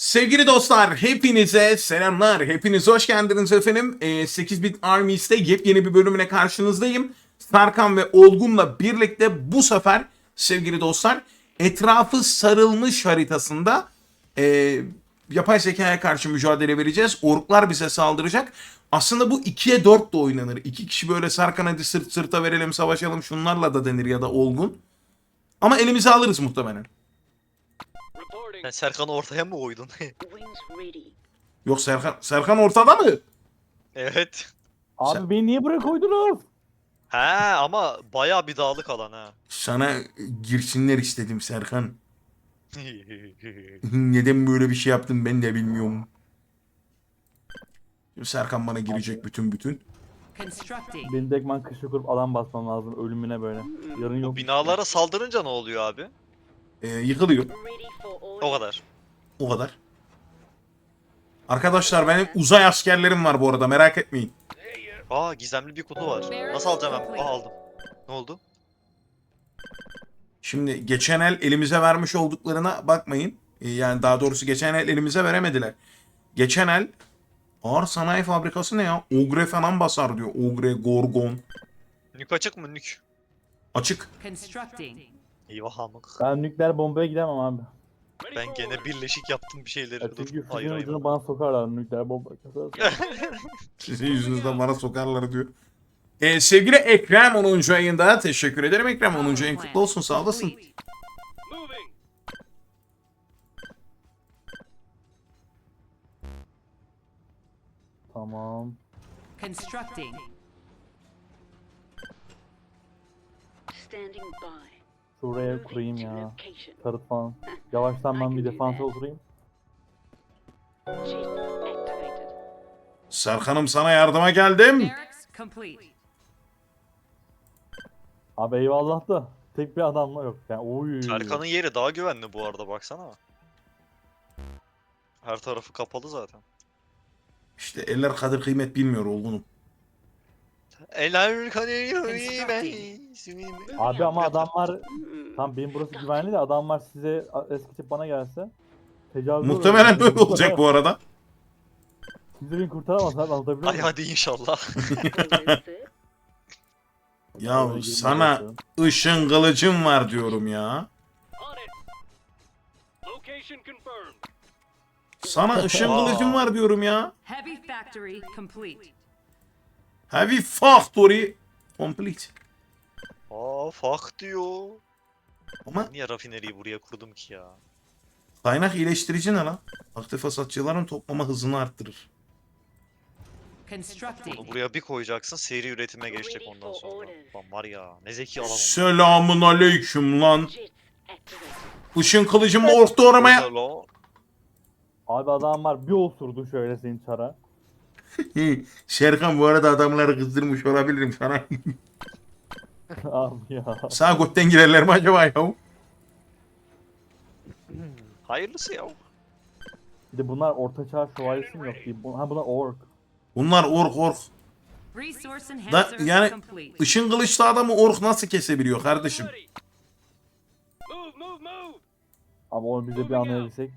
Sevgili dostlar, hepinize selamlar. Hepiniz hoş geldiniz efendim. Ee, 8-Bit Armies'te yepyeni bir bölümüne karşınızdayım. Sarkan ve Olgun'la birlikte bu sefer sevgili dostlar etrafı sarılmış haritasında e, yapay zekaya karşı mücadele vereceğiz. Orklar bize saldıracak. Aslında bu 2'ye 4 de oynanır. İki kişi böyle Sarkan hadi sırt sırta verelim savaşalım şunlarla da denir ya da Olgun. Ama elimize alırız muhtemelen. Sen Serkan'ı ortaya mı koydun? Yok Serkan, Serkan ortada mı? evet. Abi Sen- beni niye buraya koydunuz? He ama bayağı bir dağlık alan ha. Sana girsinler istedim Serkan. Neden böyle bir şey yaptın ben de bilmiyorum. Şimdi Serkan bana girecek bütün bütün. Constructing. Beni dekman kışa kurup alan basmam lazım ölümüne böyle. Yarın yok. Binalara saldırınca ne oluyor abi? Ee, yıkılıyor. O kadar. O kadar. Arkadaşlar benim uzay askerlerim var bu arada merak etmeyin. Aa gizemli bir kutu var. Nasıl alacağım ben? Aa aldım. Ne oldu? Şimdi geçen el elimize vermiş olduklarına bakmayın. Ee, yani daha doğrusu geçen el elimize veremediler. Geçen el ağır sanayi fabrikası ne ya? Ogre falan basar diyor. Ogre, Gorgon. Nük açık mı nük? Açık. Constructing. Eyvah amık. Ben nükleer bombaya gidemem abi. Ben gene birleşik yaptım bir şeyleri. Ya Dur. çünkü füzenin hayır. ucunu bana sokarlar nükleer bomba. Sizin yüzünüzden bana sokarlar diyor. Ee, sevgili Ekrem 10. ayında teşekkür ederim Ekrem 10. ayın kutlu olsun sağ olasın. Tamam. Constructing. Standing by. Şuraya kurayım ya. Tarıt falan. Yavaştan ben bir defansa oturayım. Serkan'ım sana yardıma geldim. Abi eyvallah da tek bir adamla yok. Yani oy. Serkan'ın yeri daha güvenli bu arada baksana. Her tarafı kapalı zaten. İşte eller kadir kıymet bilmiyor olgunum. Kanıyor Abi ama adamlar Hmm. tam benim burası güvenli de adamlar size eskitip bana gelse tecavüz Muhtemelen böyle olacak bu arada. Kimse beni kurtaramaz abi anlatabiliyor Ay muyum? hadi inşallah. Ya sana ışın kılıcım var diyorum ya. Sana ışın kılıcım var diyorum ya. Heavy factory complete. Heavy factory complete. Aa fuck diyor. Ama Niye rafineriyi buraya kurdum ki ya? kaynak iyileştirici ne lan? Aktif hasatçıların toplama hızını arttırır. Constructing. Bunu buraya bir koyacaksın seri üretime geçecek ondan sonra. Lan var ya ne zeki adam. Selamun aleyküm lan. Işın kılıcımla orta oramaya. Abi adamlar bir osurdu şöyle senin çara. Serkan bu arada adamları kızdırmış olabilirim sana. abi ya. Sağ götten girerler mi acaba ya? Hayırlısı ya. Bir de bunlar orta çağ şövalyesi mi yok ki? Bu- Ha bunlar ork. Bunlar ork ork. Resource Da, enhancer yani complete. ışın kılıçlı adamı ork nasıl kesebiliyor kardeşim? Move, move, move. Ama onu bize bir anlayabilsek.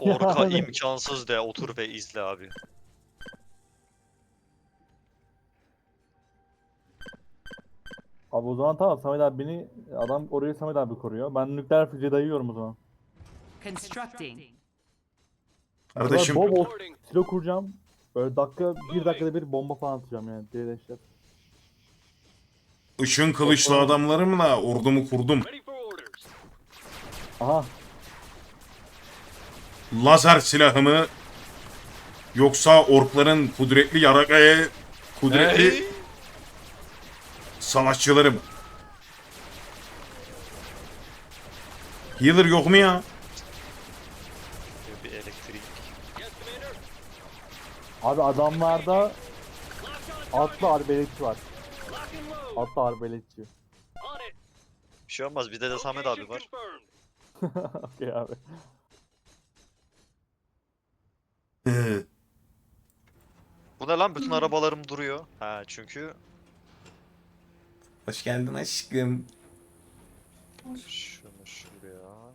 Orka imkansız de otur ve izle abi. Abi o zaman tamam Samet abi beni adam orayı Samet abi koruyor. Ben nükleer füze dayıyorum o zaman. Constructing. Kardeşim Bol bol silo kuracağım. Böyle dakika bir dakikada bir bomba falan atacağım yani. Diğer ışın kılıçlı adamlarımla ordumu kurdum. Aha Lazer silahımı yoksa orkların kudretli yarakaya kudretli Hey! savaşçıları mı? Healer yok mu ya? Bir elektrik. Abi adamlarda atlı arbeletçi var. Atlı arbeletçi. Bir şey olmaz bizde de Samet abi var. Okey abi. Ee, Bu ne lan bütün arabalarım duruyor. Ha çünkü Hoş geldin aşkım. şunu şuraya.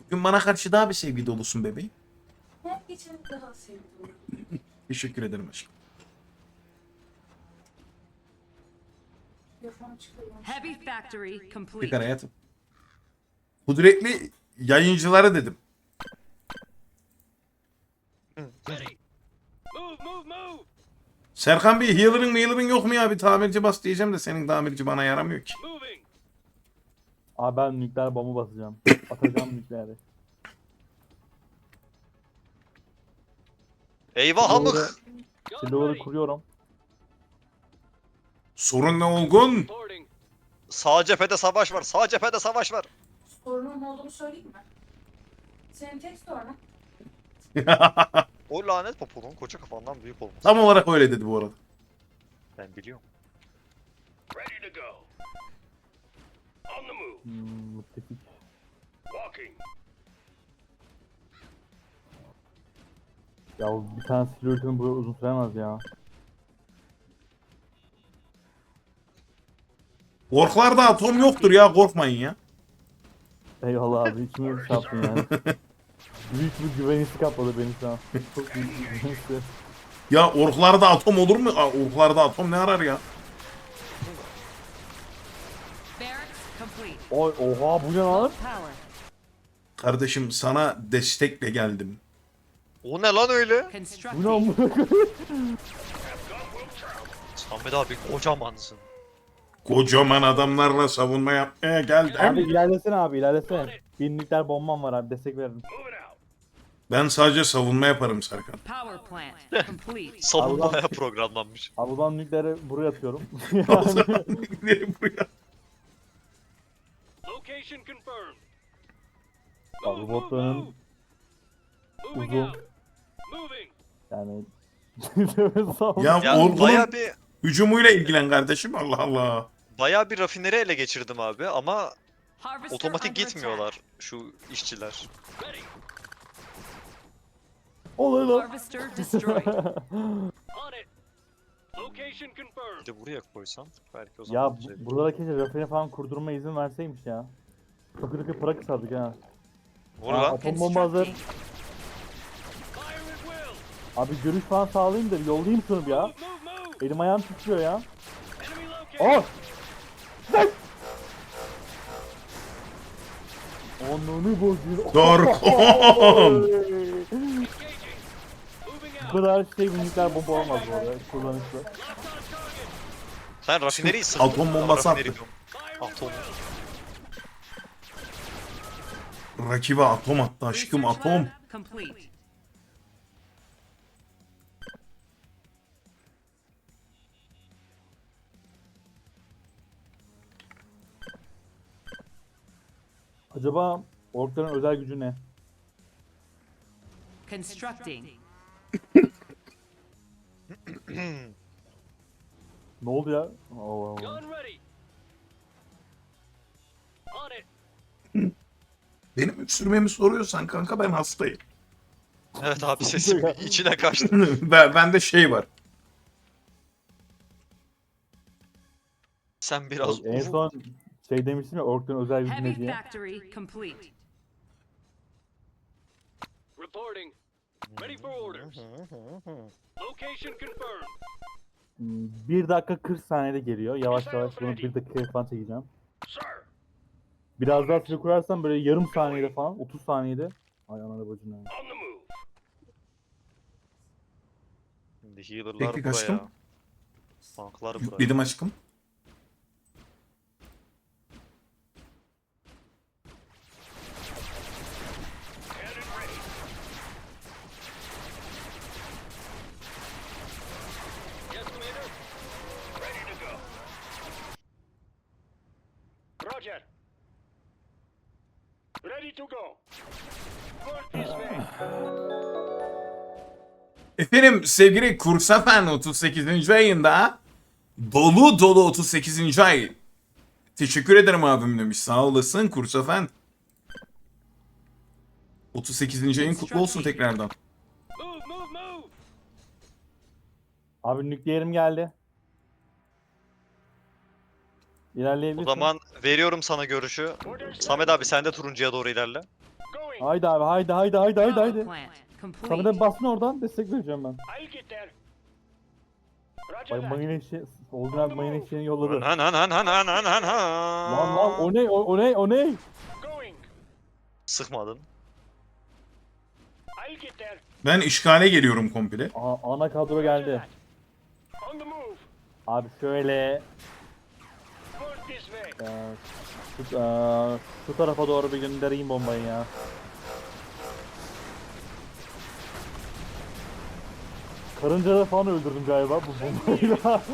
Bugün bana karşı daha bir sevgi dolusun bebeğim. Her geçen daha sevdim. Teşekkür ederim aşkım. Telefon çıkıyor. Heavy factory complete. Tekrar hayatım. Kudretli yayıncılara dedim. Ready. Serkan Bey healer'ın healer'ın yok mu ya? Bir tamirci bas diyeceğim de senin tamirci bana yaramıyor ki. Abi ben nükleer bomba basacağım. Atacağım nükleeri. Eyvah Silahları- hamık. Kuruyorum. Sorun ne olgun? Sağ cephede savaş var. Sağ cephede savaş var. Sorunun olduğunu söyleyeyim mi? Senin tek sorunun O lanet popolun koca kafandan büyük olması. Tam olarak öyle dedi bu arada. Ben biliyorum. Ready to go. On the move. Hmm, müttefik. Walking. Ya bir tane silah üretimi böyle uzun süremez ya. Orklarda atom yoktur ya korkmayın ya. Eyvallah abi içimi şey yaptın yani. Büyük bir güvenisi kapladı beni şu an. Çok büyük bir güvenisi. Ya orklarda atom olur mu? Aa, Orklarda atom ne arar ya? Barracks complete. Oy oha bu ne lan? Power. Kardeşim sana destekle geldim. O ne lan öyle? Bu ne Constructing. amına koyayım? Samet abi kocamansın. Kocaman adamlarla savunma yapmaya Abi geldim. ilerlesene abi ilerlesene. Bir nükleer bombam var abi destek veririm. Ben sadece savunma yaparım Serkan. Power plant complete. Savunmaya programlanmış. O zaman nükleeri buraya atıyorum. Gidelim buraya. Location confirmed. Move, move, botların move. Moving uzun out. Moving. yani Ya, Ya Orkun'un baya bir hücumuyla ilgilen kardeşim Allah Allah. baya bir rafineri ele geçirdim abi ama Harvester otomatik under gitmiyorlar şu işçiler. Ready. Olay lan. Harvester destroyed. On it. Location Bir confirmed. de buraya koysam belki o zaman ya şey- bu- buralara keşke rafine falan kurdurma izin verseymiş ya. Takır takır para kısardık ha. Vur Aa, lan. Atom bomba hazır. Constructing. Fire at will. Abi görüş falan sağlayayım da yollayayım şunu bir ya. Move, move, move. Elim ayağım titriyor ya. Enemy located. Oh! Lan! Onunu bozuyor. Dorkom! Bu kadar şey bir nükleer bomba olmaz bu arada kullanışlı. Sen rafineriyi sıktın. Atom bombası attı. Atom. Rakibe atom attı aşkım atom. Acaba orkların özel gücü ne? Constructing. Ne oldu ya? Allah Allah. Gun ready. On it. Benim öksürmemi soruyorsan kanka ben hastayım. Evet abi sesim içine kaçtı. ben, bende şey var. Sen biraz En son şey demiştim ya orkların özel ne Heavy diye. factory complete. Reporting. Ready for orders. Location confirmed. Hmm, 1 dakika 40 saniyede geliyor. Yavaş yavaş bunu 1 dakika falan çekeceğim. Sir. Biraz daha süre kurarsam böyle yarım saniyede falan 30 saniyede. Ay ananı move. Şimdi healer'lar Bekle buraya. aşkım. Tanklar buraya. Yükledim aşkım. Efendim sevgili Kursafen 38. ayında dolu dolu 38. ay. Teşekkür ederim abim demiş. Sağ olasın Kursafen. 38. ayın kutlu olsun tekrardan. Abi nükleerim geldi. O İlerleyebilirsin. zaman veriyorum sana görüşü. Samet abi sen de turuncuya doğru ilerle. Haydi abi haydi haydi haydi haydi haydi. Plant complete. Samet'e bassın oradan destek vereceğim ben. I'll get there. Roger Bak that. mayın eşeği, Olgun abi mayın eşeğini yolladı. Han han han han han han Lan lan o ne o, o ne o ne? Going. Sıkmadın. I'll get there. Ben işgale geliyorum komple. Aha, ana kadro geldi. On the move. Abi şöyle Move this way. e, şu, e, şu tarafa doğru bir göndereyim bombayı ya. Karıncaları falan öldürdüm galiba bu bombayla.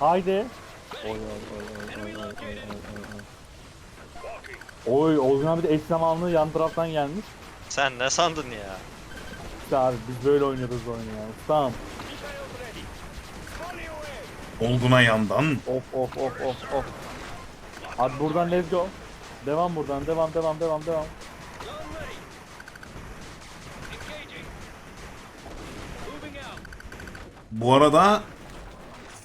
Haydi. Oy oy oy oy oy oy oy oy. Oy Ozgun abi de eş zamanlı yan taraftan gelmiş. Sen ne sandın ya? İşte abi biz böyle oynuyoruz oyunu ya. Tamam. Olguna yandan. Of of of of of. Abi buradan let's go. Devam buradan devam devam devam devam. Bu arada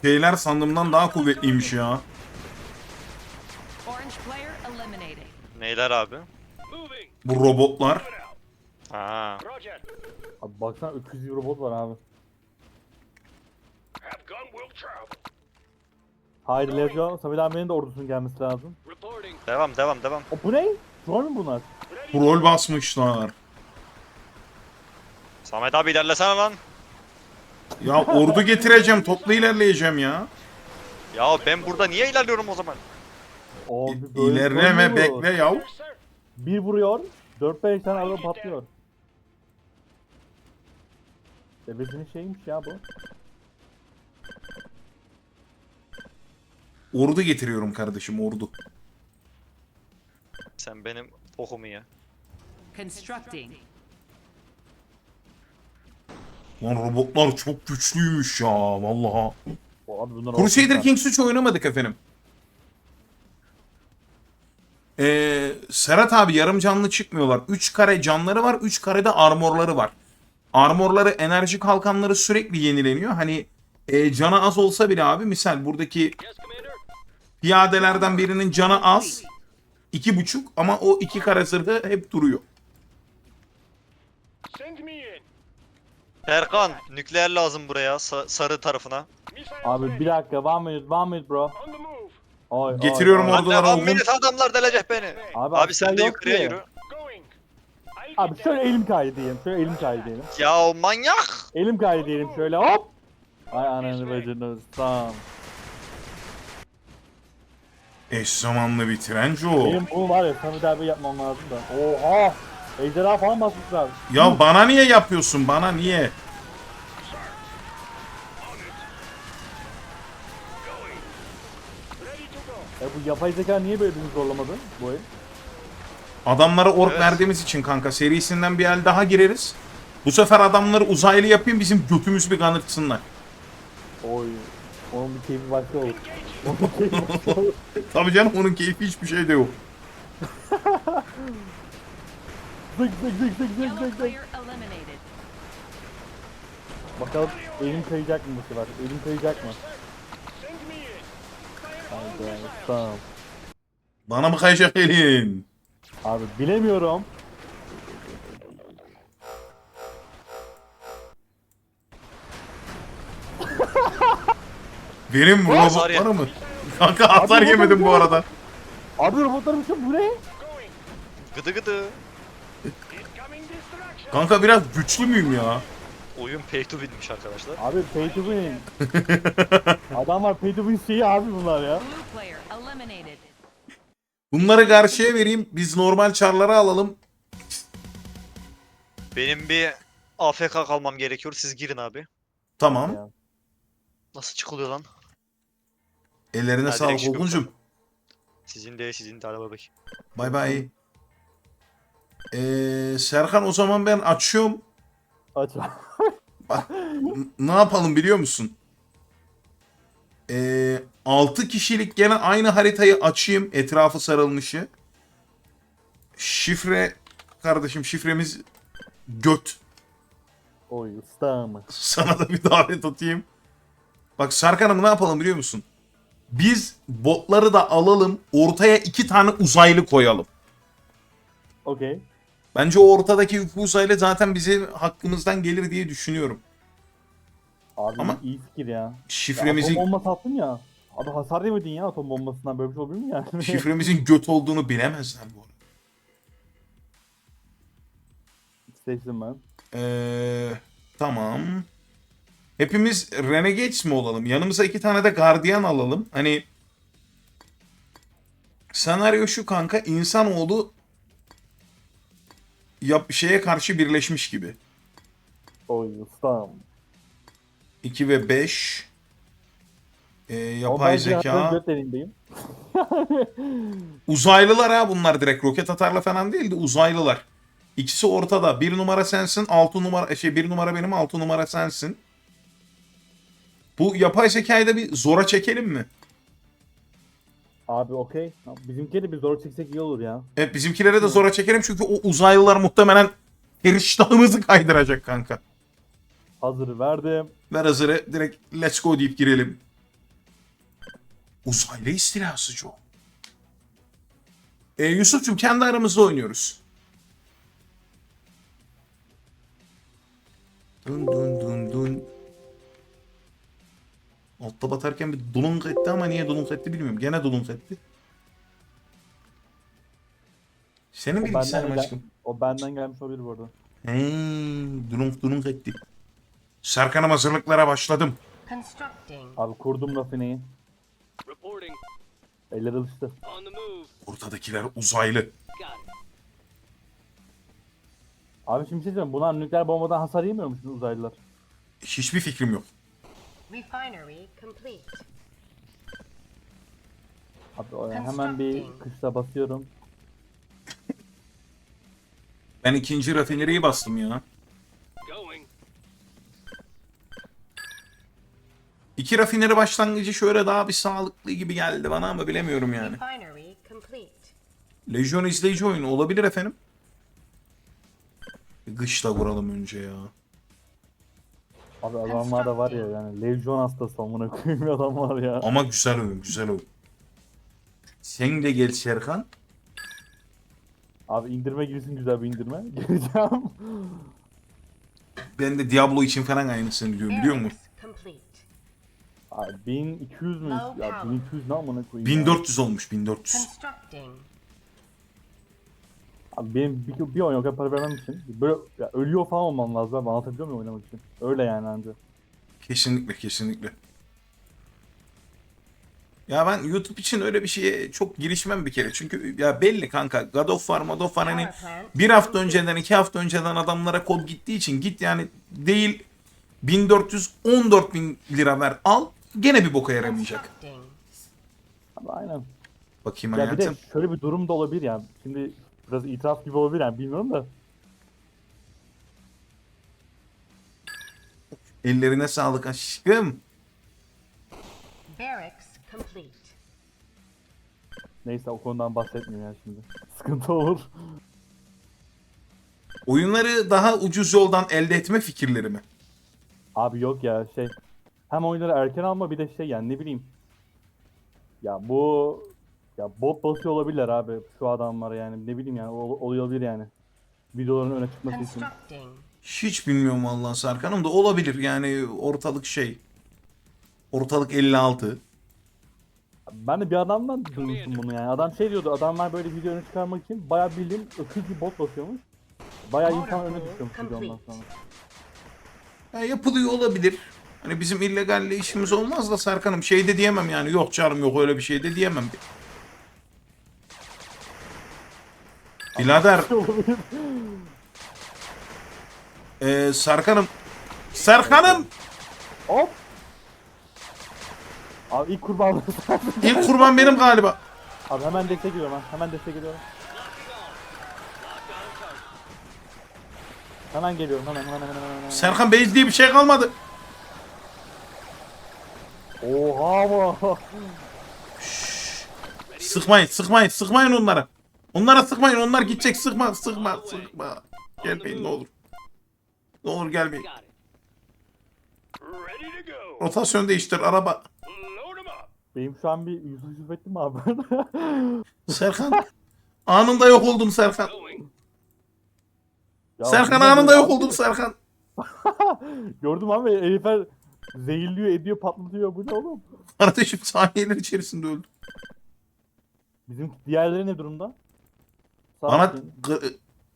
şeyler sandığımdan daha kuvvetliymiş ya. Neyler abi? Bu robotlar. Ha. Abi baksana öküz gibi robot var abi. Let's go. Samet abinin de ordusunun gelmesi lazım. Devam devam devam. O bu ne? Troll mü bunlar? Rol basmışlar. Samet abi ilerlesene lan. Ya ordu getireceğim, toplu ilerleyeceğim ya. Ya ben burada niye ilerliyorum o zaman? O İ- bir böyle İlerleme, troll bekle yav. Bir vuruyor. 4-5 tane araba patlıyor. Bebesinin şeymiş ya bu. Ordu getiriyorum kardeşim, ordu. Sen benim okumu ya. Constructing. Lan robotlar çok güçlüymüş ya vallahi. O abi bunlar Crusader. Kings 3 oynamadık efendim. Ee, Serhat abi yarım canlı çıkmıyorlar. 3 kare canları var, 3 karede armorları var. Armorları, enerji kalkanları sürekli yenileniyor. Hani e, canı az olsa bile abi misal buradaki. Piyadelerden birinin canı az. iki buçuk ama o iki kare zırhı hep duruyor. Serkan nükleer lazım buraya sa- sarı tarafına. Abi bir dakika one minute one minute bro. Oy, oy, Getiriyorum oy. orada. Lan Ordular devam olgun. minute adamlar delecek beni. Abi, Abi sen de yok yukarıya ki. yürü. Abi şöyle elim kaydı diyelim. Şöyle elim kaydı diyelim. Ya o manyak. Elim kaydı diyelim şöyle hop. Ay ananı bacını tamam. Eş zamanlı bitiren Joe. Benim bunu var ya Samet abi yapmam lazım da. Oha. Ejderha falan basmışlar. Ya bana niye yapıyorsun? Bana niye? E bu yapay zeka niye böyle bizi zorlamadı bu oyun? Adamlara ork Evet. verdiğimiz için kanka serisinden bir el daha gireriz. Bu sefer adamları uzaylı yapayım bizim götümüz bir kanırtsınlar. Oy. Onun bir keyfi başka olur. Tabii canım onun keyfi hiçbir şey de yok. Zık zık zık zık zık Yellow zık zık. player eliminated. Bakalım elim kayacak mı bu sefer? Elim kayacak mı? Send me in. Haydi tamam. Bana mı kayacak elin? Abi bilemiyorum. Benim bu Hasar ye- robotları mı? Kanka hasar Abi, yemedim bu arada. Abi robotlarım şu bu ne? Gıdı gıdı. Kanka biraz güçlü müyüm ya? Oyun pay to win'miş arkadaşlar. Abi pay to win. Adamlar pay to win şeyi abi bunlar ya. Bunları karşıya vereyim. Biz normal çarları alalım. Benim bir AFK kalmam gerekiyor. Siz girin abi. Tamam. Nasıl çıkılıyor lan? Ellerine Ha, sağlık direkt. Olgun'cum. Sizin de sizin de araba bek. Bay bay. Ee, Serkan o zaman ben açıyorum. Aç. N- ne yapalım biliyor musun? Ee, 6 kişilik gene aynı haritayı açayım. Etrafı sarılmışı. Şifre kardeşim şifremiz göt. Oy usta mı? Sana da bir davet atayım. Bak Sarkan'ım ne yapalım biliyor musun? Biz botları da alalım. Ortaya iki tane uzaylı koyalım. Okey. Bence o ortadaki iki uzaylı zaten bize hakkımızdan gelir diye düşünüyorum. Abi Ama- iyi fikir ya. ya Şifremizin atom bombası attın ya. Abi hasar yemedin ya atom bombasından böyle bir şey olabilir mi yani? şifremizin göt olduğunu bilemezler bu arada. Seçtim ben. Ee, tamam. Hepimiz Renegades mi olalım? Yanımıza iki tane de Guardian alalım. Hani senaryo şu kanka insanoğlu yap şeye karşı birleşmiş gibi. Oy ustam. 2 ve 5 ee, Ama yapay zeka. Uzaylılar ha bunlar direkt roket atarla falan değil de uzaylılar. İkisi ortada. Bir numara sensin, altı numara şey bir numara benim, altı numara sensin. Bu yapay zekayı da bir zora çekelim mi? Abi okey. Bizimkileri bir zor çeksek iyi olur ya. Evet bizimkilere de zora çekelim çünkü o uzaylılar muhtemelen eriştahımızı kaydıracak kanka. Hazır verdim. Ver hazırı direkt let's go deyip girelim. Uzaylı istilası Joe. E, Yusuf'cum kendi aramızda oynuyoruz. Dun dun dun dun. Altta batarken bir dulunk etti ama niye dulunk etti bilmiyorum. Gene dulunk etti. Senin bilgisayar mı aşkım? o benden gelmiş olabilir bu arada. Heee, dulunk dulunk etti. Serkan'ım hazırlıklara başladım. Abi kurdum rafineyi. Eller alıştı. Ortadakiler uzaylı. Abi şimdi bir şey söyleyeyim. Bunlar nükleer bombadan hasar yemiyor mu şimdi uzaylılar? Hiçbir fikrim yok. Refinery complete. Abi o- hemen bir kışla basıyorum. Ben ikinci rafineriyi bastım ya. Going. İki rafineri başlangıcı şöyle daha bir sağlıklı gibi geldi bana ama bilemiyorum yani. Refinery complete. Lejyon izleyici oyunu olabilir efendim. Bir Gışla vuralım önce ya. Abi adamlar da var ya yani lejyon hastası amına koyayım adam var ya. Ama güzel oyun, güzel oyun. Sen de gel Serkan. Abi indirme girsin güzel bir indirme. Gireceğim. Ben de Diablo için falan aynısını diyorum biliyor musun? Abi 1200 mü? Ya 1200 ne amına koyayım ya. 1400 olmuş 1400. Constructing. Abi benim bir, bir oyun o kadar para vermem için böyle ya ölüyor falan olmam lazım abi anlatabiliyor muyum oynamak için? Öyle yani anca. Kesinlikle kesinlikle. Ya ben YouTube için öyle bir şeye çok girişmem bir kere. Çünkü ya belli kanka. God of War, God of War hani bir hafta önceden iki hafta önceden adamlara kod gittiği için git yani değil 1414 bin lira ver al gene bir boka yaramayacak. Abi aynen. Bakayım Ya bir de hayatım. şöyle bir durum da olabilir yani. Şimdi biraz itiraf gibi olabilir yani bilmiyorum da. Ellerine sağlık aşkım. Barracks complete. Neyse o konudan bahsetmeyeyim ya şimdi. Sıkıntı olur. Oyunları daha ucuz yoldan elde etme fikirleri mi? Abi yok ya şey. Hem oyunları erken alma bir de şey yani ne bileyim. Ya bu ya bot basıyor olabilirler abi şu adamlar yani ne bileyim yani ol, olabilir yani. Videoların öne çıkması için. Hiç bilmiyorum vallahi Serkan'ım da olabilir yani ortalık şey. Ortalık 56. Ben de bir adamdan duymuştum bunu yani. Adam şey diyordu adamlar böyle video öne çıkarmak için bayağı bildiğin bir bot basıyormuş. Bayağı insan öne düşüyormuş video ondan sonra. Ya yapılıyor olabilir. Hani bizim illegalle işimiz olmaz da Serkan'ım şey de diyemem yani. Yok canım yok öyle bir şey de diyemem. Birader. Ee, Serkan'ım. Serkan'ım! Hop! Abi ilk sensin. İlk kurban benim galiba. Abi hemen destek geliyorum ben. Hemen destek geliyorum. Hemen geliyorum hemen hemen hemen hemen. hemen. Serkan Bey diye bir şey kalmadı. Oha bu. Sıkmayın, sıkmayın, sıkmayın onlara. Onlara sıkmayın, onlar gidecek. Sıkma, sıkma, sıkma. Gelmeyin ne olur. Ne olur gelmeyin. Rotasyon değiştir araba. Benim şu an bir Yusuf Yusuf ettim mi abi? Serkan. Anında yok oldum Serkan. Ya Serkan anında yok oldum Serkan. Gördüm abi herifler zehirliyor ediyor patlatıyor bu ne oğlum? Kardeşim saniyeler içerisinde öldüm. Bizim diğerleri ne durumda? Gı-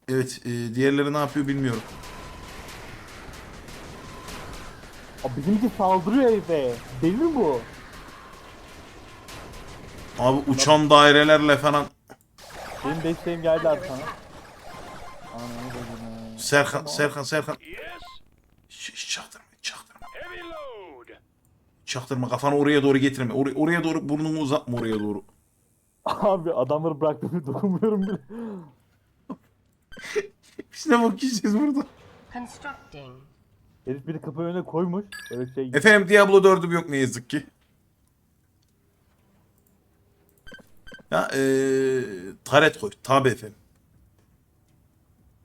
Evet e, diğerleri ne yapıyor bilmiyorum. Abi bizimki saldırıyor herife. Deli mi bu? Abi uçan dairelerle falan. Benim desteğim geldi abi sana. Ananı Serkan, Serkan, Serkan. Yes. Şş, şş, çaktırma, çaktırma. Heavy load. Çaktırma kafanı oraya doğru getirme. Or- oraya doğru burnunu uzatma oraya doğru. Abi adamları bıraktım dokunmuyorum bile. Biz ne bakacağız burada? Constructing. Herif biri kapı önüne koymuş. Öyle şey. Efendim Diablo 4'üm yok ne yazık ki. Ya eee taret koy. Tabi efendim.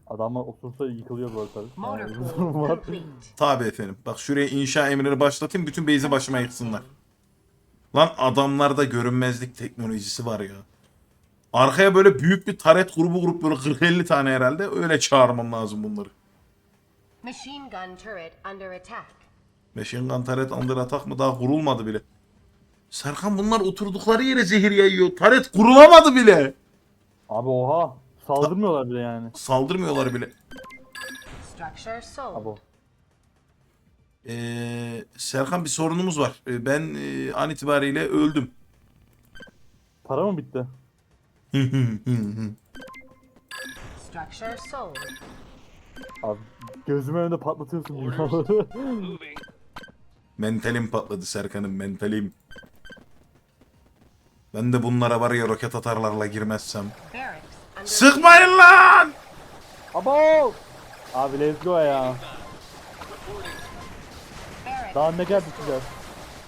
Adamlar otursa yıkılıyor bu arada. Tabi efendim. Bak şuraya inşa emrini başlatayım. Bütün base'i başıma yıksınlar. Lan adamlarda görünmezlik teknolojisi var ya. Arkaya böyle büyük bir taret grubu grup böyle 40-50 tane herhalde. Öyle çağırmam lazım bunları. Machine gun turret under attack. Machine gun taret under atak mı daha kurulmadı bile. Serkan bunlar oturdukları yere zehir yayıyor. Taret kurulamadı bile. Abi oha. Saldırmıyorlar bile yani. Saldırmıyorlar bile. Structure sold. Abo. Ee, Serkan bir sorunumuz var. Ee, ben e, an itibariyle öldüm. Para mı bitti? Structure sold. Abi gözümün önünde patlatıyorsun binaları. Moving. mentalim patladı Serkan'ım mentalim. Ben de bunlara var ya roket atarlarla girmezsem. Barracks under Sıkmayın lan! Abo! Abi let's go ya. Daha ne kadar düşeceğiz?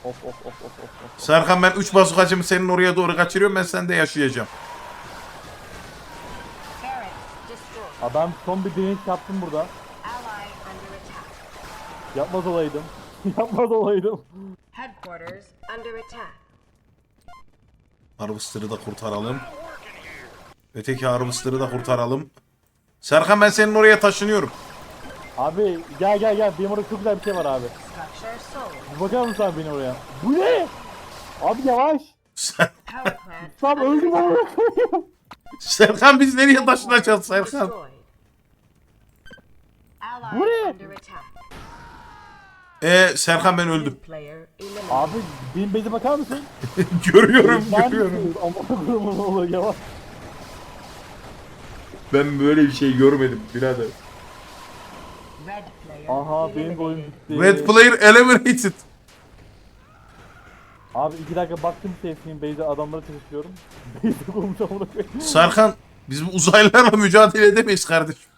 Of of of of of. Serkan ben 3 bazukacımı senin oraya doğru kaçırıyorum ben sende yaşayacağım. Adam son bir direnç yaptım burada. Yapmaz olaydım. Yapmaz olaydım. Headquarters under attack. Harvester'ı da kurtaralım. Öteki Harvester'ı da kurtaralım. Serkan ben senin oraya taşınıyorum. Abi gel gel gel. Benim orada çok güzel bir şey var abi. Bakar mısın abi benim oraya? Bu ne? Abi yavaş. Sen- Tam öldüm ama. Serkan biz nereye taşınacağız Serkan? Bu ne? Ee, Serkan ben öldüm. Abi benim beze bakar mısın? görüyorum Ben görüyorum. Ama kurumun oğlu yavaş. Ben böyle bir şey görmedim birader. Red player Aha benim eliminated. bitti. Red player eliminated. Abi iki dakika baktım sesinin base'e adamlara çalışıyorum. Base'e kurmuş amına koyayım. Serkan biz bu uzaylılarla mücadele edemeyiz kardeşim.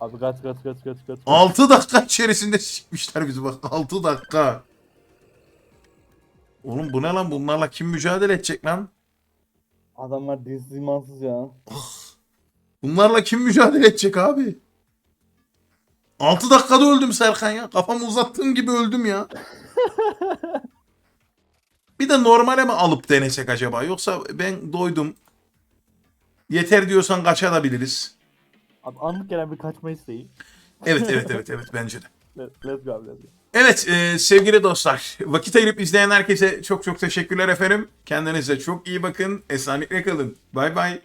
Abi kaç kaç kaç kaç kaç. 6 dakika içerisinde sikmişler bizi bak 6 dakika. Oğlum bu ne lan bunlarla kim mücadele edecek lan? Adamlar dinsiz imansız ya. Bunlarla kim mücadele edecek abi? 6 dakikada öldüm Serkan ya. Kafamı uzattığım gibi öldüm ya. Bir de normale mi alıp denesek acaba? Yoksa ben doydum. Yeter diyorsan kaçabiliriz. Abi anlık gelen bir kaçma isteği. Evet evet evet evet bence de. Let- Let's go abi let's go. Evet e, sevgili dostlar vakit ayırıp izleyen herkese çok çok teşekkürler efendim. Kendinize çok iyi bakın. Esenlikle kalın. Bay bay.